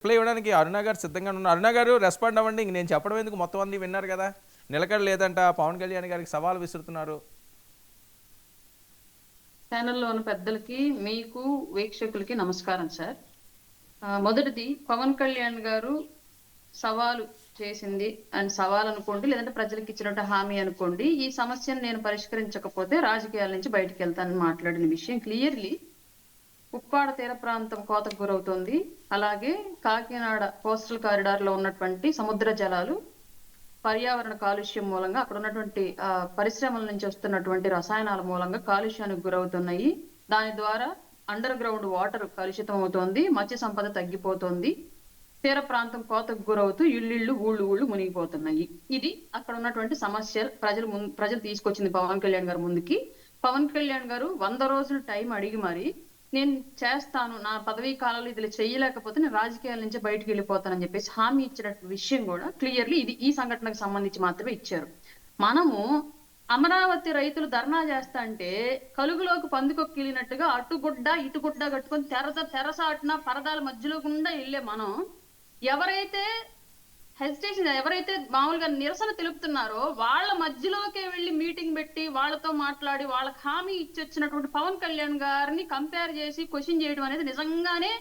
Reply ఇవ్వడానికి అరుణ గారు సిద్ధంగా ఉన్నారు. అరుణ గారు రెస్పాండ్ అవ్వండి ఇంక నేను చెప్పడం ఎందుకు? మొత్తం అన్ని విన్నారు కదా. నిలకడ లేదంట పవన్ కళ్యాణ్ గారికి సవాల్ విసురుతున్నారు. ఛానల్లో ఉన్న పెద్దలకి మీకు వీక్షకులకి నమస్కారం సార్. మొదటిది పవన్ కళ్యాణ్ గారు సవాలు చేసింది అండ్ సవాల్ అనుకోండి లేదంటే ప్రజలకు ఇచ్చినట్టు హామీ అనుకోండి ఈ సమస్యను నేను పరిష్కరించకపోతే రాజకీయాల నుంచి బయటకు వెళ్తానని మాట్లాడిన విషయం క్లియర్లీ ఉప్పాడ తీర ప్రాంతం కోతకు గురవుతోంది. అలాగే కాకినాడ కోస్టల్ కారిడార్లో ఉన్నటువంటి సముద్ర జలాలు పర్యావరణ కాలుష్యం మూలంగా అక్కడ ఉన్నటువంటి పరిశ్రమల నుంచి వస్తున్నటువంటి రసాయనాల మూలంగా కాలుష్యానికి గురవుతున్నాయి. దాని ద్వారా అండర్ గ్రౌండ్ వాటర్ కలుషితం అవుతోంది మత్స్య సంపద తగ్గిపోతోంది. తీర ప్రాంతం కోతకు గురవుతూ ఇల్లుళ్ళు ఊళ్ళు ఊళ్ళు మునిగిపోతున్నాయి. ఇది అక్కడ ఉన్నటువంటి సమస్య ప్రజలు ముం- ప్రజలు తీసుకొచ్చింది పవన్ కళ్యాణ్ గారు ముందుకి. పవన్ కళ్యాణ్ గారు వంద రోజులు టైం అడిగి మరి నేను చేస్తాను నా పదవీ కాలంలో ఇది చేయలేకపోతే నేను రాజకీయాల నుంచి బయటకు వెళ్ళిపోతానని చెప్పేసి హామీ ఇచ్చిన విషయం కూడా క్లియర్లీ ఇది ఈ సంఘటనకు సంబంధించి మాత్రమే ఇచ్చారు. మనము అమరావతి రైతులు ధర్నా చేస్తా అంటే కలుగులోకి పందుకొక్కిలినట్టుగా అటుగుడ్డ ఇటుగుడ్డ కట్టుకొని తెరస తెరసాటున పరదాల మధ్యలో గుండా వెళ్ళే మనం ఎవరైతే హెసిటేషన్ ఎవరైతే మామూలుగా నిరసన తెలుపుతున్నారో వాళ్ళ మధ్యలోకే వెళ్ళి మీటింగ్ పెట్టి వాళ్ళతో మాట్లాడి వాళ్ళకి హామీ ఇచ్చి వచ్చినటువంటి పవన్ కళ్యాణ్ గారిని కంపేర్ చేసి క్వశ్చన్ చేయడం అనేది నిజంగానే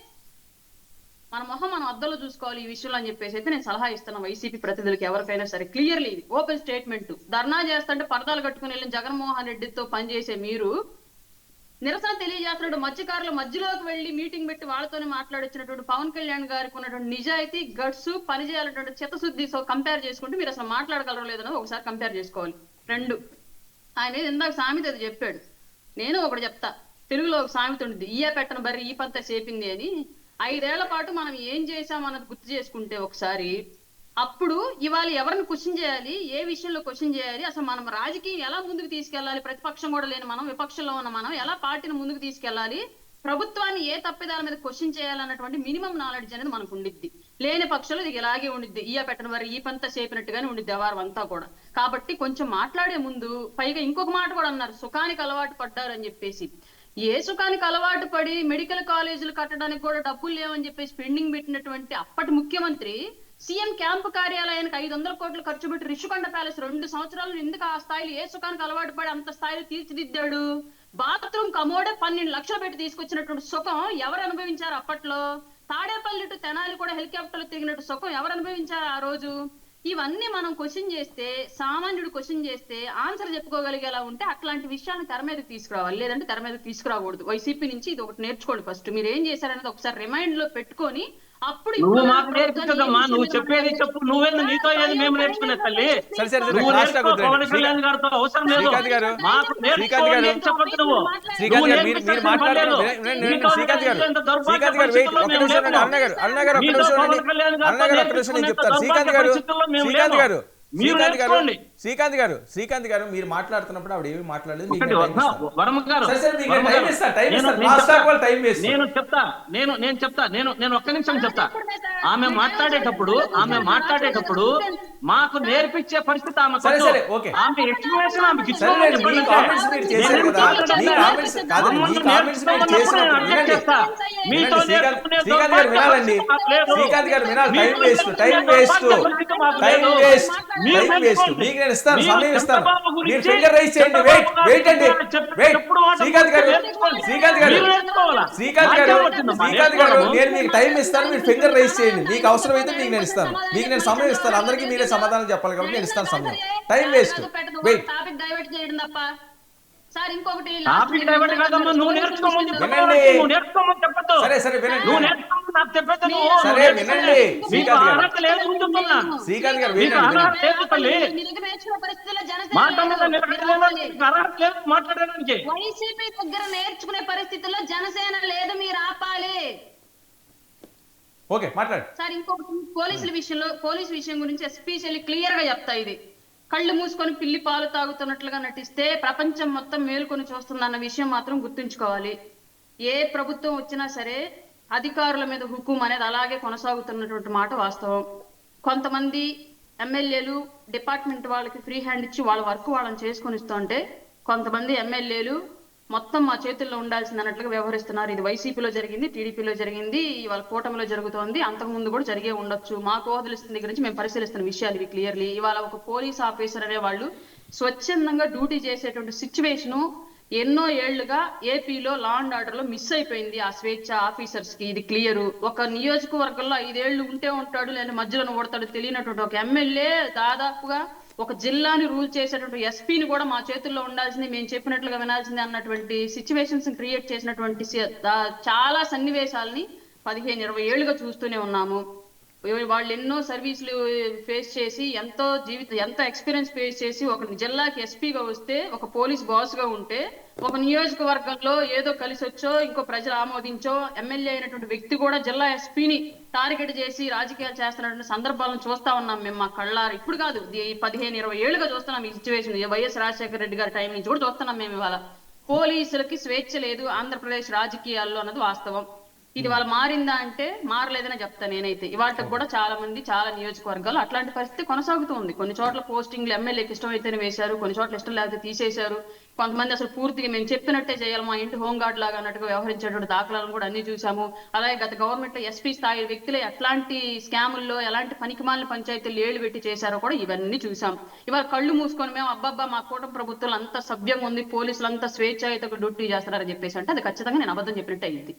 మన మొహం మనం అద్దంలో చూసుకోవాలి ఈ విషయంలో అని చెప్పేసి అయితే నేను సలహా ఇస్తాను వైసీపీ ప్రతినిధులకి ఎవరికైనా సరే క్లియర్లీ ఇది. Open statement. ధర్నా చేస్తుంటే పరదాలు కట్టుకుని వెళ్ళిన జగన్మోహన్ రెడ్డితో పనిచేసే మీరు నిరసన తెలియజేస్తున్నట్టు మత్స్యకారుల మధ్యలోకి వెళ్ళి మీటింగ్ పెట్టి వాళ్ళతోనే మాట్లాడొచ్చినటువంటి పవన్ కళ్యాణ్ గారికి ఉన్నటువంటి నిజాయితీ గట్స్ పనిచేయాలన్నటువంటి చిత్తశుద్ధి సో కంపేర్ చేసుకుంటే మీరు అసలు మాట్లాడగలరో లేదన్నది ఒకసారి కంపేర్ చేసుకోవాలి. రెండు ఆయన ఇందాక సామెత అది చెప్పాడు. నేను ఒకటి చెప్తా. తెలుగులో ఒక సామెత ఉంటుంది. ఈయ పెట్టను బర్రి ఈ పంత చేపింది అని. ఐదేళ్ళ పాటు మనం ఏం చేసామన్నది గుర్తు చేసుకుంటే ఒకసారి అప్పుడు ఇవాళ ఎవరిని క్వశ్చన్ చేయాలి? ఏ విషయంలో క్వశ్చన్ చేయాలి? అసలు మనం రాజకీయం ఎలా ముందుకు తీసుకెళ్ళాలి? ప్రతిపక్షం కూడా లేని మనం విపక్షంలో ఉన్న మనం ఎలా పార్టీని ముందుకు తీసుకెళ్ళాలి? ప్రభుత్వాన్ని ఏ తప్పిదాల మీద క్వశ్చన్ చేయాలన్నటువంటి మినిమం నాలెడ్జ్ అనేది మనకు ఉండిద్ది. లేని పక్షంలో ఇది ఇలాగే ఉండిద్ది. ఈయ పెట్టిన వారు ఈ పంత చేపినట్టుగానే ఉండిద్ది వారం అంతా కూడా. కాబట్టి కొంచెం మాట్లాడే ముందు పైగా ఇంకొక మాట కూడా అన్నారు. సుఖానికి అలవాటు పడ్డారు అని చెప్పేసి. ఏ సుఖానికి అలవాటు పడి మెడికల్ కాలేజీలు కట్టడానికి కూడా డబ్బులు లేవని చెప్పేసి పెండింగ్ పెట్టినటువంటి అప్పటి ముఖ్యమంత్రి సీఎం క్యాంపు కార్యాలయానికి ఐదు వందల కోట్లు ఖర్చు పెట్టి రిషికొండ ప్యాలెస్ రెండు సంవత్సరాలు ఎందుకు ఆ స్థాయిలో ఏ సుఖానికి అలవాటు పడి అంత స్థాయిలో తీర్చిదిద్దాడు. బాత్రూమ్ కమోడే పన్నెండు లక్షలు పెట్టి తీసుకొచ్చినటువంటి సుఖం ఎవరు అనుభవించారు అప్పట్లో? తాడేపల్లి టు తెనాలి కూడా హెలికాప్టర్లు తిరిగినట్టు సుఖం ఎవరు అనుభవించారు ఆ రోజు? ఇవన్నీ మనం క్వశ్చన్ చేస్తే సామాన్యుడు క్వశ్చన్ చేస్తే ఆన్సర్ చెప్పుకోగలిగేలా ఉంటే అట్లాంటి విషయాన్ని తెర మీదకి తీసుకురావాలి. లేదంటే తెర మీదకి తీసుకురాకూడదు. వైసీపీ నుంచి ఇది ఒకటి నేర్చుకోండి ఫస్ట్. మీరు ఏం చేశారనేది ఒకసారి రిమైండ్లో పెట్టుకొని అప్పుడు నువ్వు మాకు నేర్పించదమ్మా నువ్వు చెప్పేది చెప్పు. నువ్వేందు నీతో ఏది మేము నేర్చుకునే తల్లి? సరే సరే సరే నువ్వు నేర్చుకో. పవన్ కళ్యాణ్ గారితో. అవసరం లేదు. శ్రీకాంత్ గారు మాకు శ్రీకాంత్ గారు చెప్పొద్దు నువ్వు. శ్రీకాంత్ నువ్వు గారు మీరు శ్రీకాంత్ గారు శ్రీకాంత్ గారు వెయిట్ ఒక్క నిమిషం. అరుణ గారు అరుణ గారు ఒక్క నిమిషం అరుణ గారు ఒక్క నిమిషం నేను చెప్తాను. శ్రీకాంత్ గారు శ్రీకాంత్. గారు నేర్చుకోండి. శ్రీకాంత్ గారు శ్రీకాంత్ గారు మీరు మాట్లాడుతున్నప్పుడు ఆవిడ ఏమి మాట్లాడలేదు. నేను చెప్తా. నేను చెప్తా. నేను నేను చెప్తా. నేను నేను ఒక్క నిమిషం చెప్తా. ఆమె మాట్లాడేటప్పుడు ఆమె మాట్లాడేటప్పుడు మాకు నేర్పించే పరిస్థితి ఆమె సరే. సరే, ఓకే. ఆమె ఎక్స్ప్లెనేషన్ ఆమెకు. మీతో శ్రీకాంత్ గారు వినాలండి. మాకు లేదు. శ్రీకాంత్ గారు వినాలి. Time waste time waste time. Waste మీరు టైం వేస్ట్. మీకు నేను ఇస్తాను మీరు సమయం ఇస్తాను. మీరు ఫింగర్ రైస్ చేయండి వెయిట్ వెయిట్ అండి. వెయిట్ శ్రీకాంత్ గారు. శ్రీకాంత్ గారు? శ్రీకాంత్ గారు? శ్రీకాంత్ గారు? నేను మీకు టైం ఇస్తాను మీరు ఫింగర్ రైస్ చేయండి. మీకు అవసరమైతే మీకు నేను ఇస్తాను. మీకు నేను సమయం ఇస్తాను. అందరికీ మీరే సమాధానం చెప్పాలి కాబట్టి నేను ఇస్తాను సమయం. టైం వేస్ట్ వెయిట్ ఇంకొకటి సరే సరే వినండి. సరే. వినండి. శ్రీకాంత్ గారు. శ్రీకాంత్ గారు వినండి వైసీపీ దగ్గర నేర్చుకునే పరిస్థితుల్లో జనసేన లేదు మీరు ఆపాలి. ఓకే మాట్లాడు. సార్ ఇంకొకటి పోలీసుల విషయంలో పోలీసు విషయం గురించి ఎస్పెషల్లీ క్లియర్గా చెప్తా ఇది. కళ్ళు మూసుకొని పిల్లి పాలు తాగుతున్నట్లుగా నటిస్తే ప్రపంచం మొత్తం మేల్కొని చూస్తుందన్న విషయం మాత్రం గుర్తుంచుకోవాలి. ఏ ప్రభుత్వం వచ్చినా సరే అధికారుల మీద హుకుం అనేది అలాగే కొనసాగుతున్నటువంటి మాట వాస్తవం. కొంతమంది ఎమ్మెల్యేలు డిపార్ట్మెంట్ వాళ్ళకి ఫ్రీ హ్యాండ్ ఇచ్చి వాళ్ళ వర్క్ వాళ్ళని చేసుకొని ఇస్తుంటే కొంతమంది ఎమ్మెల్యేలు మొత్తం మా చేతుల్లో ఉండాల్సింది అన్నట్లుగా వ్యవహరిస్తున్నారు. ఇది వైసీపీలో జరిగింది టీడీపీలో జరిగింది ఇవాళ కూటమిలో జరుగుతోంది. అంతకు ముందు కూడా జరిగే ఉండొచ్చు. మా వదిలిస్తున్న దగ్గర నుంచి మేము పరిశీలిస్తున్న విషయాలు ఇవి క్లియర్లీ. ఇవాళ ఒక పోలీస్ ఆఫీసర్ అనే వాళ్ళు స్వచ్ఛందంగా డ్యూటీ చేసేటువంటి సిచ్యువేషను ఎన్నో ఏళ్ళుగా ఏపీలో లా అండ్ ఆర్డర్లో మిస్ అయిపోయింది ఆ స్వేచ్ఛ ఆఫీసర్స్కి. ఇది క్లియర్ ఒక నియోజకవర్గంలో ఐదేళ్ళు ఉంటే ఉంటాడు లేదా మధ్యలో ఓడతాడు తెలియనటువంటి ఒక ఎమ్మెల్యే దాదాపుగా ఒక జిల్లాని రూల్ చేసేటువంటి ఎస్పీని కూడా మా చేతుల్లో ఉండాల్సింది మేము చెప్పినట్లుగా వినాల్సింది అన్నటువంటి సిచ్యువేషన్స్ క్రియేట్ చేసినటువంటి చాలా సన్నివేశాలని పదిహేను ఇరవై ఏళ్ళుగా చూస్తూనే ఉన్నాము. వాళ్ళు ఎన్నో సర్వీసులు ఫేస్ చేసి ఎంతో జీవితం ఎంతో ఎక్స్పీరియన్స్ ఫేస్ చేసి ఒక జిల్లాకి ఎస్పీగా వస్తే ఒక పోలీస్ బాస్గా ఉంటే ఒక నియోజకవర్గంలో ఏదో కలిసి వచ్చో ఇంకో ప్రజలు ఆమోదించో ఎమ్మెల్యే అయినటువంటి వ్యక్తి కూడా జిల్లా ఎస్పీని టార్గెట్ చేసి రాజకీయాలు చేస్తున్నటువంటి సందర్భాలను చూస్తా ఉన్నాం మేము మా కళ్ళారు. ఇప్పుడు కాదు పదిహేను ఇరవై ఏళ్ళుగా చూస్తున్నాం ఈ సిచ్యువేషన్ వైఎస్ రాజశేఖర రెడ్డి గారి టైం నుంచి కూడా చూస్తున్నాం మేము ఇవాళ. పోలీసులకి స్వేచ్ఛ లేదు ఆంధ్రప్రదేశ్ రాజకీయాల్లో అన్నది వాస్తవం. ఇది వాళ్ళ మారిందా అంటే మారలేదని చెప్తాను నేనైతే. ఇవాళకి కూడా చాలా మంది చాలా నియోజకవర్గాలు అట్లాంటి పరిస్థితి కొనసాగుతూ ఉంది. కొన్ని చోట్ల పోస్టింగ్లు ఎమ్మెల్యేకి ఇష్టం అయితేనే వేశారు కొన్ని చోట్ల ఇష్టం లేకపోతే తీసేశారు. కొంతమంది అసలు పూర్తిగా మేము చెప్పినట్టే చేయాలి మా ఇంటి హోంగార్డ్ లాగా అన్నట్టుగా వ్యవహరించేటువంటి దాఖలాలను కూడా అన్ని చూసాము అలాగే గత గవర్నమెంట్ ఎస్పీ స్థాయి వ్యక్తులు ఎట్లాంటి స్కాముల్లో ఎలాంటి పనికిమాలిన పంచాయతీలు ఏళ్ళు పెట్టి చేశారో కూడా ఇవన్నీ చూసాం ఇవాళ కళ్ళు మూసుకొని మేము అబ్బబ్బా మా కూటమి ప్రభుత్వం అంతా సభ్యంగా ఉంది పోలీసులు అంతా స్వేచ్ఛాయుత డ్యూటీ చేస్తున్నారని చెప్పేసి అంటే అది ఖచ్చితంగా నేను అబద్ధం చెప్పినట్టు అయింది.